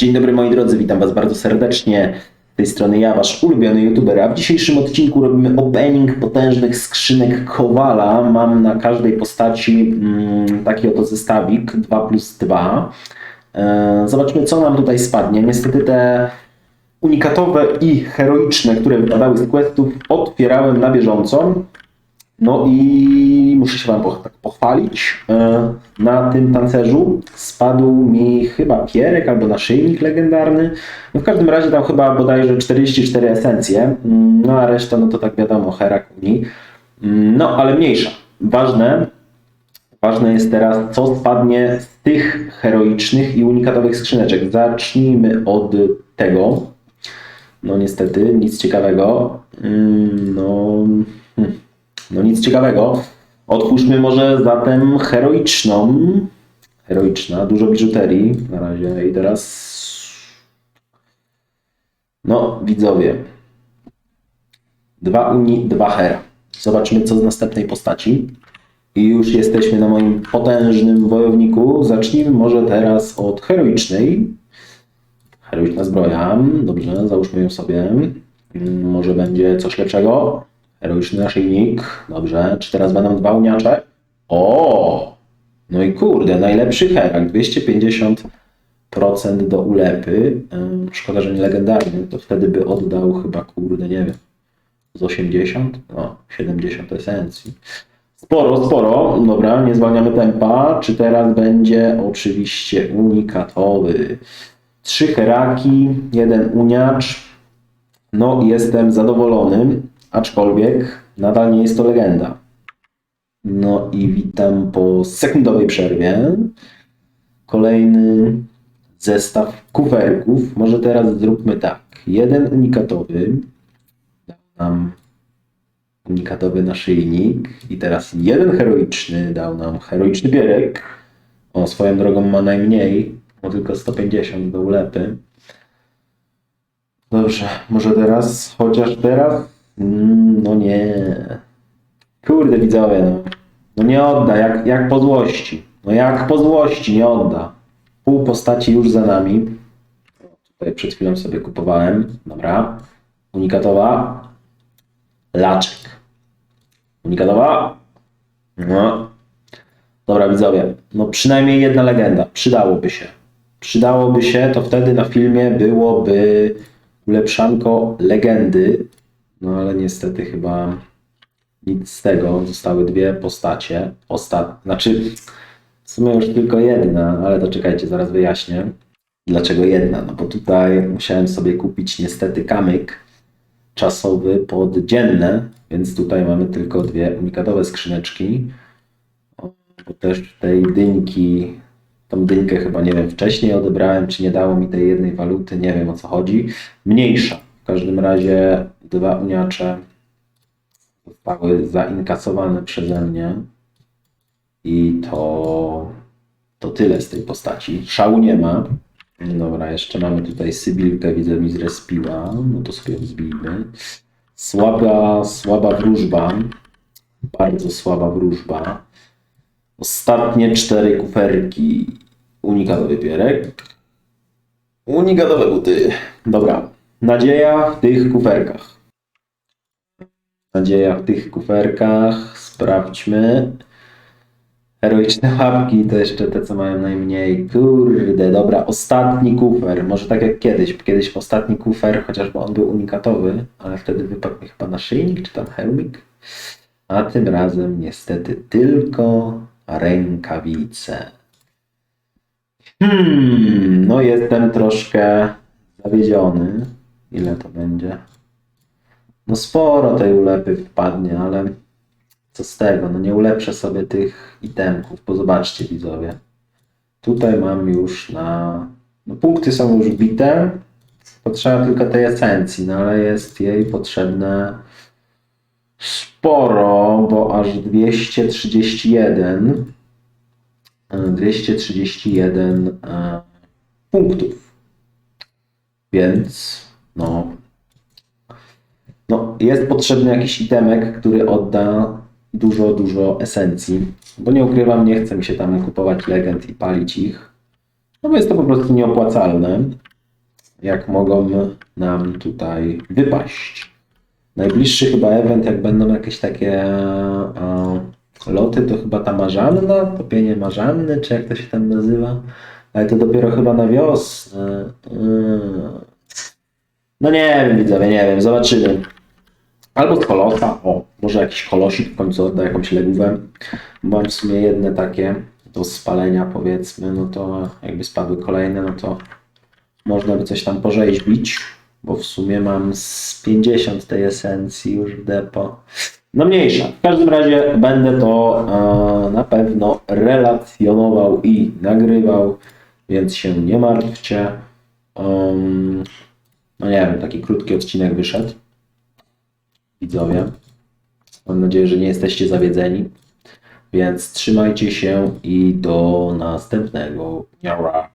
Dzień dobry moi drodzy, witam was bardzo serdecznie. Z tej strony ja, wasz ulubiony youtuber, a w dzisiejszym odcinku robimy opening potężnych skrzynek Kowala. Mam na każdej postaci mm, taki oto zestawik 2 plus 2. E, zobaczmy co nam tutaj spadnie. Niestety te unikatowe i heroiczne, które wypadały z questów otwierałem na bieżąco. No i muszę się Wam tak pochwalić. E, Na tym tancerzu spadł mi chyba pierek albo naszyjnik legendarny. No w każdym razie tam chyba bodajże 44 esencje. Mm, No a reszta, no to tak wiadomo, Herakuni. Mm, No ale mniejsza. Ważne, ważne jest teraz, co spadnie z tych heroicznych i unikatowych skrzyneczek. Zacznijmy od tego. No niestety, nic ciekawego. Mm, No, hmm. No nic ciekawego. Otwórzmy może zatem heroiczną. Heroiczna, dużo biżuterii na razie. I teraz. No, widzowie. Dwa uni, dwa hera. Zobaczmy, co z następnej postaci. I już jesteśmy na moim potężnym wojowniku. Zacznijmy może teraz od heroicznej. Heroiczna zbroja. Dobrze, załóżmy ją sobie. Mm, Może będzie coś lepszego. Heroiczny naszyjnik. Dobrze. Czy teraz będą dwa uniacze? O! No i kurde, najlepszy herak. 250% do ulepy. Ym, Szkoda, że nie legendarny. To wtedy by oddał chyba, kurde, nie wiem, z 80? No, 70 esencji. Sporo, sporo. Dobra, nie zwalniamy tempa. Czy teraz będzie oczywiście unikatowy? Trzy heraki, jeden uniacz. No, jestem zadowolony, aczkolwiek nadal nie jest to legenda. No i witam po sekundowej przerwie. Kolejny zestaw kuferków. Może teraz zróbmy tak. Jeden unikatowy. Dał nam unikatowy naszyjnik. I teraz jeden heroiczny dał nam heroiczny bierek. O, swoją drogą ma najmniej. Ma tylko 150 do ulepy. Dobrze, może teraz, chociaż teraz? Mm, no nie. Kurde widzowie, no. No nie odda, jak, jak po złości. No jak po złości, nie odda. Pół postaci już za nami. Tutaj przed chwilą sobie kupowałem. Dobra. Unikatowa. Laczek. Unikatowa. No. Dobra widzowie, no przynajmniej jedna legenda. Przydałoby się. Przydałoby się, to wtedy na filmie byłoby ulepszanko legendy. No ale niestety chyba nic z tego. Zostały dwie postacie. Ostat... Znaczy, w sumie już tylko jedna, ale to czekajcie, zaraz wyjaśnię. Dlaczego jedna? No bo tutaj musiałem sobie kupić niestety kamyk czasowy pod dzienne, więc tutaj mamy tylko dwie unikatowe skrzyneczki. O, Bo też tej dyńki, tą dynkę chyba nie wiem, wcześniej odebrałem, czy nie dało mi tej jednej waluty, nie wiem o co chodzi. Mniejsza. W każdym razie dwa uniacze zostały zainkasowane przeze mnie. I to, to tyle z tej postaci. Szału nie ma. Dobra, jeszcze mamy tutaj Sybilkę, widzę mi zrespiła. No to sobie ją zbijmy. Słaba, słaba wróżba. Bardzo słaba wróżba. Ostatnie cztery kuferki. Unikatowy pierek. Unikatowe buty. Dobra. Nadzieja w tych kuferkach. Nadzieja w tych kuferkach. Sprawdźmy. Heroiczne łapki to jeszcze te, co mają najmniej. Kurde, dobra, ostatni kufer. Może tak jak kiedyś. Kiedyś ostatni kufer, chociażby on był unikatowy, ale wtedy wypadł mi chyba naszyjnik czy tam hełmik. A tym razem niestety tylko rękawice. Hmm, no jestem troszkę zawiedziony. Ile to będzie? No sporo tej ulepy wpadnie, ale co z tego? No nie ulepszę sobie tych itemków, bo zobaczcie widzowie. Tutaj mam już na... No punkty są już bite. Potrzeba tylko tej esencji, no ale jest jej potrzebne sporo, bo aż 231 e, 231 e, punktów. Więc no no, jest potrzebny jakiś itemek, który odda dużo, dużo esencji. Bo nie ukrywam, nie chce mi się tam kupować legend i palić ich. No bo jest to po prostu nieopłacalne. jak mogą nam tutaj wypaść. Najbliższy chyba event, jak będą jakieś takie e, loty, to chyba ta marzanna, topienie marzanny, czy jak to się tam nazywa. Ale to dopiero chyba na wiosnę. Mm. No nie wiem, widzowie, nie wiem, zobaczymy. Albo z kolosa, o, może jakiś kolosik w końcu odda jakąś legówę. Mam w sumie jedne takie do spalenia powiedzmy, no to jakby spadły kolejne, no to można by coś tam porzeźbić, bo w sumie mam z 50 tej esencji już w depo. No mniejsza. W każdym razie będę to e, na pewno relacjonował i nagrywał, więc się nie martwcie. Um, no nie wiem, taki krótki odcinek wyszedł. Widzowie. Mam nadzieję, że nie jesteście zawiedzeni. Więc trzymajcie się i do następnego. Niara.